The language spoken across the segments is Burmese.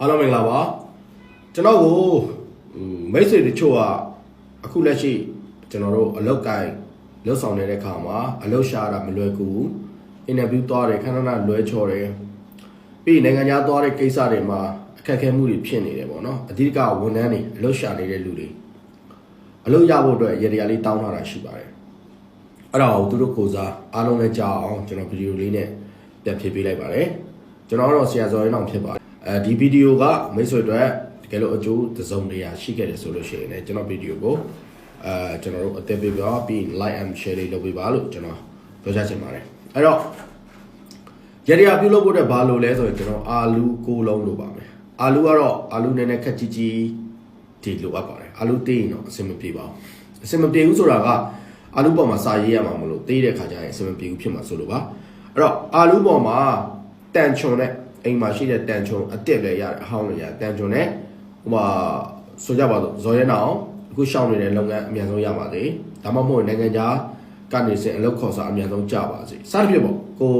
အားလုံးမင်္ဂလာပါကျွန်တော်ကိုမိတ်ဆွေတချို့ကအခုလက်ရှိကျွန်တော်တို့အလောက်ကိုင်းလှုပ်ဆောင်နေတဲ့ခါမှာအလောက်ရှာတာမလွယ်ကူဘူးအင်တာဗျူးသွားတယ်ခဏခဏလွဲချော်တယ်ပြီးနိုင်ငံခြားသွားတဲ့ကိစ္စတွေမှာအခက်အခဲမှုတွေဖြစ်နေတယ်ပေါ့နော်အဓိကဝန်ထမ်းတွေအလောက်ရှာနေတဲ့လူတွေအလောက်ရဖို့အတွက်ရေတရာလေးတောင်းထားတာရှိပါတယ်အဲ့ဒါကိုသူတို့ကိုစားအားလုံးလည်းကြားအောင်ကျွန်တော်ဗီဒီယိုလေးနဲ့ပြန်ဖြည့်ပေးလိုက်ပါတယ်ကျွန်တော်တော့ဆရာဇော်ရင်အောင်ဖြစ်ပါတယ် အဲဒီဗီဒီယိုကမိတ်ဆွေတွေတကယ်လို့အကျိုးတစ်စုံတရာရှိခဲ့တယ်ဆိုလို့ရှိရင်လည်းကျွန်တော်ဗီဒီယိုကိုအဲကျွန်တော်တို့အသက်ပေးပြပြီး like and share လေးလုပ်ပေးပါလို့ကျွန်တော်ပြောချင်ပါတယ်အဲ့တော့ရရပြုလုပ်ဖို့အတွက်ဘာလို့လဲဆိုရင်ကျွန်တော်အာလူကိုလုံးလို့ပါမယ်အာလူကတော့အာလူနည်းနည်းခက်ကြီးကြီးဒီလိုအပ်ပါတယ်အာလူတေးရင်တော့အဆင်မပြေပါဘူးအဆင်မပြေဘူးဆိုတာကအာလူပေါ်မှာစာရေးရမှာမလို့တေးတဲ့ခါကျရင်အဆင်မပြေဘူးဖြစ်မှာဆိုလို့ပါအဲ့တော့အာလူပေါ်မှာတန်ချွန်နဲ့ အိမ်မှာရှိတဲ့တန်ချွန်အစ်စ်လည်းရတယ်အဟောင်းလည်းရတယ်တန်ချွန်နဲ့ဟိုမှာဆိုကြပါတော့ဇော်ရဲနောင်အခုရှောင်းနေတဲ့လုပ်ငန်းအများဆုံးရပါသေးဒါမှမဟုတ်နိုင်ငံခြားကနေစင်အလုပ်ခေါ်စာအများဆုံးကြပါစေစသဖြင့်ပေါ့ကို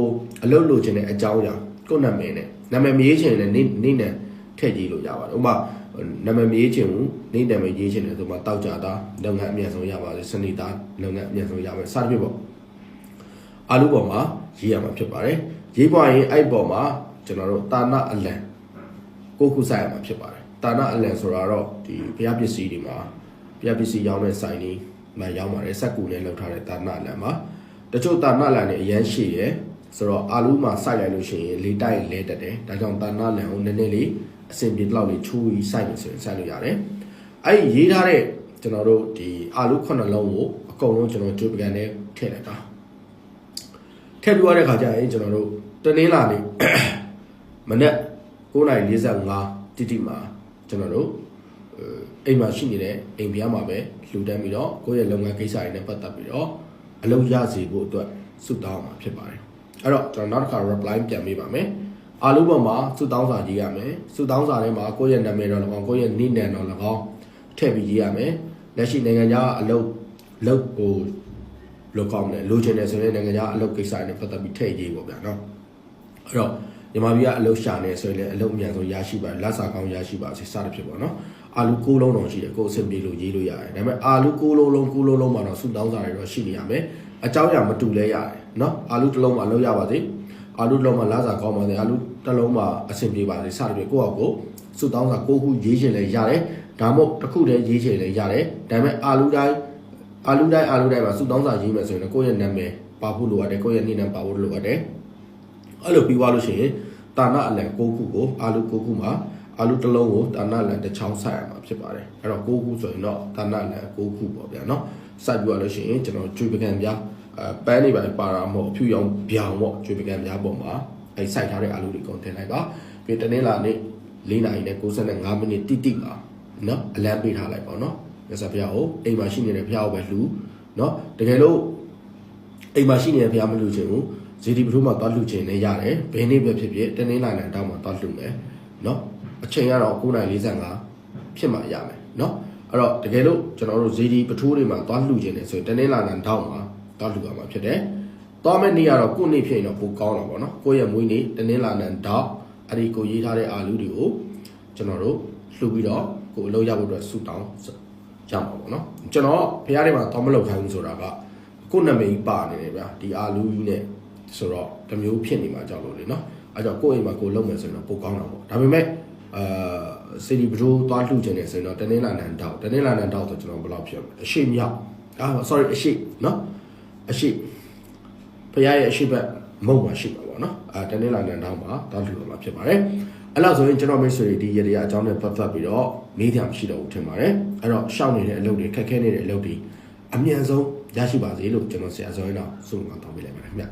အလုပ်လုပ်ချင်တဲ့အကြောင်းအရာကိုနာမည်နဲ့နာမည်မရေးချင်လည်းနေနေနဲ့ထည့်ကြည့်လို့ရပါတယ်ဥပမာနာမည်မရေးချင်ဘူးနေနာမည်ရေးချင်တယ်ဆိုမှတောက်ကြတာလုပ်ငန်းအများဆုံးရပါစေစနေသားလုပ်ငန်းအများဆုံးရပါစေစသဖြင့်ပေါ့အာလူပေါ်မှာရေးရမှာဖြစ်ပါတယ်ရေးပွားရင်အဲ့ပေါ်မှာ ကျွန်တော်တို့တာနာအလံကိုခုဆိုင်ရမှာဖြစ်ပါတယ်တာနာအလံဆိုတာတော့ဒီဘုရားပစ္စည်းတွေမှာဘုရားပစ္စည်းရောင်းတဲ့ဆိုင်တွေမှာရောင်းပါတယ်စက်ကူနဲ့လောက်ထားတဲ့တာနာအလံမှာတချို့တာနာအလံတွေအရန်ရှိရယ်ဆိုတော့အာလူမှာစိုက်လိုက်လို့ရှိရင်လေတိုက်လဲတက်တယ်ဒါကြောင့်တာနာအလံကိုနည်းနည်းလေးအဆင်ပြေတော့လေးချိုးပြီးစိုက်နေဆိုရင်စိုက်လို့ရတယ်အဲ့ဒီရေးထားတဲ့ကျွန်တော်တို့ဒီအာလူခုနှစ်လုံးကိုအကုန်လုံးကျွန်တော်ကြိုးပကံနဲ့ထည့်လိုက်တာထည့်ပြီးရတဲ့ခါကျရင်ကျွန်တော်တို့တနင်္လာနေ့ မနေ့9:45တိတိမှာကျွန်တော်တို့အိမ်မှာရှိနေတဲ့အိမ်ပြားမှာပဲလှူဒန်းပြီးတော့ကိုယ့်ရဲ့လုပ်ငန်းကိစ္စတွေနဲ့ပတ်သက်ပြီးတော့အလုပ်ရစေဖို့အတွက်ဆုတောင်းမှာဖြစ်ပါတယ်အဲ့တော့ကျွန်တော်နောက်တစ်ခါ reply ပြန်ပေးပါမယ်အားလုံးပေါ်မှာဆုတောင်းစာရေးရမယ်ဆုတောင်းစာထဲမှာကိုယ့်ရဲ့နာမည်တော်၎င်းကိုယ့်ရဲ့နိနံတော်၎င်းထည့်ပြီးရေးရမယ်လက်ရှိနိုင်ငံခြားအလုပ်လုပ်ဟိုလောကောင်းတယ်လိုချင်တယ်ဆိုရင်နိုင်ငံခြားအလုပ်ကိစ္စတွေနဲ့ပတ်သက်ပြီးထည့်ရေးပေါ့ဗျာနော်အဲ့တော့ မြန်မာပြည်ကအလုပ်ရှာနေဆိုရင်လည်းအလုပ်အမြန်ဆုံးရရှိပါတယ်လက်စာကောင်းရရှိပါစေစသဖြင့်ပေါ့နော်အာလူကိုးလုံးတော့ရှိတယ်ကိုယ်အဆင်ပြေလို့ရေးလို့ရတယ်ဒါပေမဲ့အာလူကိုးလုံးလုံးကိုးလုံးလုံးမှာတော့စုတောင်းစာတွေတော့ရှိနေရမယ်အကြောင်းအရာမတူလဲရတယ်နော်အာလူတစ်လုံးမှာအလုပ်ရပါစေအာလူတစ်လုံးမှာလက်စာကောင်းပါစေအာလူတစ်လုံးမှာအဆင်ပြေပါစေစသဖြင့်ကိုယ့်အကိုစုတောင်းစာကိုခုရေးချင်လဲရတယ်ဒါမှမဟုတ်တစ်ခုတည်းရေးချင်လဲရတယ်ဒါပေမဲ့အာလူတိုင်းအာလူတိုင်းအာလူတိုင်းမှာစုတောင်းစာရေးမယ်ဆိုရင်ကိုယ့်ရဲ့နာမည်ပါဖို့လိုအပ်တယ်ကိုယ့်ရဲ့နေနာပါဖို့လိုအပ်တယ်အဲ့လိုပြီးသွားလို့ရှိရင် တာနာအလံ6ခုကိုအာလူ6ခုမှာအာလူတစ်လုံးကိုတာနာလံတစ်ချောင်းဆိုက်ရမှာဖြစ်ပါတယ်အဲ့တော့6ခုဆိုရင်တော့တာနာလံ6ခုပေါ့ဗျာနော်ဆိုက်ပြရလို့ရှိရင်ကျွန်တော်ကျွေးပကံပြားအဲပန်းနေပါပါတာမဟုတ်အဖြူရောင်ဗျောင်ပေါ့ကျွေးပကံပြားပုံမှာအဲဆိုက်ထားတဲ့အာလူတွေကုန်တင်လိုက်ပါပြီးတနင်္လာနေ့၄နာရီနဲ့65မိနစ်တိတိပါနော်အလံပေးထားလိုက်ပါနော်မြတ်စွာဘုရားကိုအိမ်မှာရှိနေတဲ့ဘုရားကိုပဲလှူနော်တကယ်လို့အိမ်မှာရှိနေတဲ့ဘုရားမလှူချင်ဘူး ဇီဒီဘရိုမှာသွားလှူခြင်းနဲ့ရတယ်ဘယ်နေ့ပဲဖြစ်ဖြစ်တနင်္လာနေ့အတောင်မှာသွားလှူမယ်နော်အချိန်ကတော့9:45ဖြစ်မှရမယ်နော်အဲ့တော့တကယ်လို့ကျွန်တော်တို့ဇီဒီပထိုးတွေမှာသွားလှူခြင်းနဲ့ဆိုရင်တနင်္လာနေ့တောင်မှာသွားလှူရမှာဖြစ်တယ်သွားမယ့်နေ့ကတော့ကိုနေ့ဖြစ်ရင်တော့ပိုကောင်းတော့ဗောနော်ကိုရဲ့မွေးနေ့တနင်္လာနေ့တောင်အဲ့ဒီကိုရေးထားတဲ့အာလူတွေကိုကျွန်တော်တို့လှူပြီးတော့ကိုအလုပ်ရဖို့အတွက်ဆူတောင်းရမှာပေါ့နော်ကျွန်တော်ဖရားတွေမှာသွားမလုပ်ခိုင်းဘူးဆိုတာကကိုနာမည်ပါနေတယ်ဗျာဒီအာလူကြီးနဲ့ ဆိုတော့တမျိုးဖြစ်နေမှာကြောက်လို့လေနော်အဲကြောင့်ကိုယ့်အိမ်မှာကိုယ်လုပ်မယ်ဆိုရင်တော့ပိုကောင်းတာပေါ့ဒါပေမဲ့အာစီဒီဘရိုးသွားလှူချင်တယ်ဆိုရင်တော့တနင်္လာနံတောက်တနင်္လာနံတောက်ဆိုကျွန်တော်ဘယ်လောက်ဖြစ်မလဲအရှိမြောက်အာ sorry အရှိနော်အရှိဖရားရဲ့အရှိဘက်မုံမှာရှိပါပေါ့နော်အာတနင်္လာနံတောက်မှာသွားလှူရမှာဖြစ်ပါတယ်အဲ့လောက်ဆိုရင်ကျွန်တော်မိတ်ဆွေတွေဒီရရအကြောင်းနဲ့ပတ်သက်ပြီးတော့မေးကြမရှိတော့ဘူးထင်ပါတယ်အဲ့တော့ရှောက်နေတဲ့အလုပ်တွေခက်ခဲနေတဲ့အလုပ်တွေအမြန်ဆုံးရရှိပါစေလို့ကျွန်တော်ဆရာဇော်ရင်တော့ဆုမတောင်းပေးလိုက်ပါတယ်ခင်ဗျ